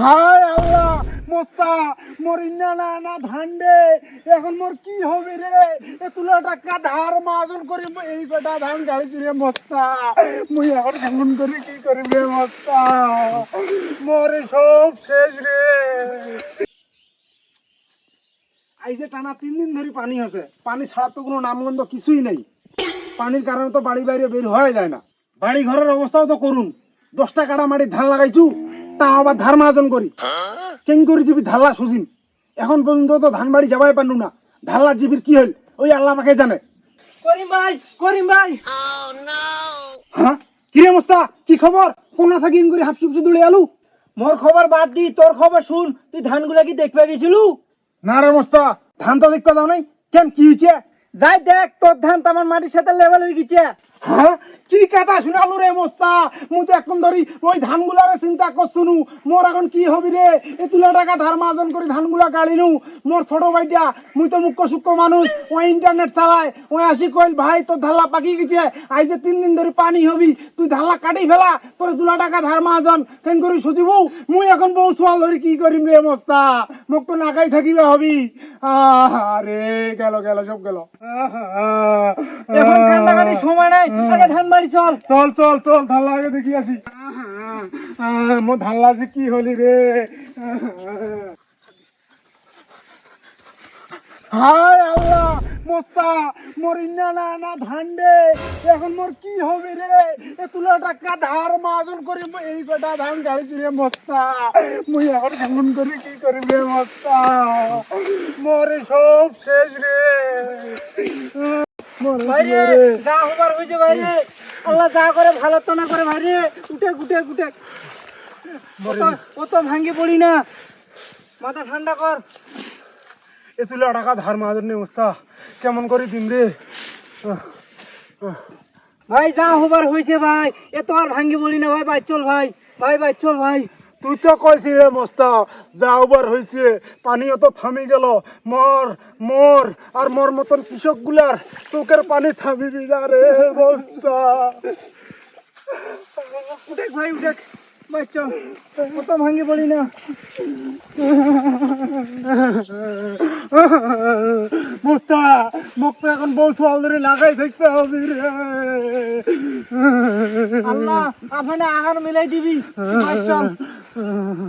হায় আল্লাহ, মোস্তা মোর ইন্না না না ধান দে এখন মোর কি হবে রে? এ তুলা টাকা ধার মাজন করি, এই কটা ধান গাড়িছি রে, মোস্তা। মুই এখন কেমন করে কি করিম রে, মোস্তা? মোরে সব শেষ রে। আইসে টানা তিন দিন ধরে পানি আছে। পানি ছাড়া তো কোনো নামগন্ধ কিছুই নেই। পানির কারণে তো বাড়ি বাইরে বের হয়ে যায় না। বাড়ি ঘরের অবস্থাও তো করুন। দশটা কাটা মাটি ধান লাগাইছু। তা আবার ধার মাহাজন করি। কেন করি জিবি ধাল্লা সুজিম। এখন পর্যন্ত তো ধান বাড়ি যাবাই পারলু না। ধাল্লা জিবির কি হইল? ওই আল্লাহ পাকে জানে। করিম ভাই করিম ভাই হ্যাঁ? কিরে মোস্তা কি খবর? কোনা থাকি ইন করে হাফসুপসি দৌড়ে আলু? মোর খবর বাদ দি তোর খবর শুন। তুই ধানগুলা কি দেখবে গেছিলু? না রে মোস্তা ধান তো দেখতে দাও নাই। কেন কি হয়েছে যাই দেখ তোর ধান তো আমার মাটির সাথে লেভেল হয়ে গেছে। হ্যাঁ? কি কথা শুনালু রে মোস্তা? মুই তো এখন ধরি ওই ধানগুলারে চিন্তা করছুনু। মোর এখন কি হবি রে? এ তুলা টাকা ধার মাজন করে ধানগুলা কাড়িনু মোর ছোট ভাইটা, মুই তো মুখ্য সূক্ষ্ম মানুষ। ওই ইন্টারনেট চালায়। ওই আসি কইল ভাই, তোর ধাল্লা পাকি গেছে। আজ যে তিন দিন ধরে পানি হবি, তুই ধাল্লা কাটি ফেলা। তোর তুলা টাকা ধার মাজন কেন করি সুজিবু? মুই এখন বউ সোয়াল ধরি কি করিম রে মোস্তা? মোক তো নাকাই থাকিবে হবি। আরে গেল গেল, সব গেল। এখন সময় নাই আগে ধান বাড়ি চল। চল চল চল ধান লাগে দেখি আসি। মোর ধান লাগছে কি হলি রে? হায় আল্লাহ মোস্তা মোর ইন্না না না ধান দে এখন মোর কি হবে রে? এ তুলা টাকা ধার মাজন করি এই কটা ধান গাড়িছি রে মোস্তা। মুই এখন কেমন করে কি করিম রে মোস্তা? মোরে সব শেষ রে। যা হবার হয়েছে ভাই রে আল্লাহ যা করে ভালো তো না করে ভাই রে উঠে উঠে। কত- কত ভাঙ্গি পড়ি না। মাথা ঠান্ডা কর। এ তুলা টাকা ধার মাদের নে অবস্থা। কেমন করে দিন রে? ভাই যা হবার হয়েছে ভাই। এ তো আর ভাঙ্গি বলি না। ভাই ভাই চল ভাই। ভাই ভাই চল ভাই। তুই তো কইছি রে মস্তা যা ওবার হয়েছে পানিও তো থামি গেল। মর মর আর মর মতন কৃষকগুলার চোখের পানি থামিবি না রে মস্তা। উঠে ভাই উঠে ভাই চল কত ভাঙ্গি বলি না। মস্তা মোক তো এখন বউ সোয়াল ধরে লাগাই থাকতে হবে আল্লাহ আপনার আহার মিলাই দিবি। চল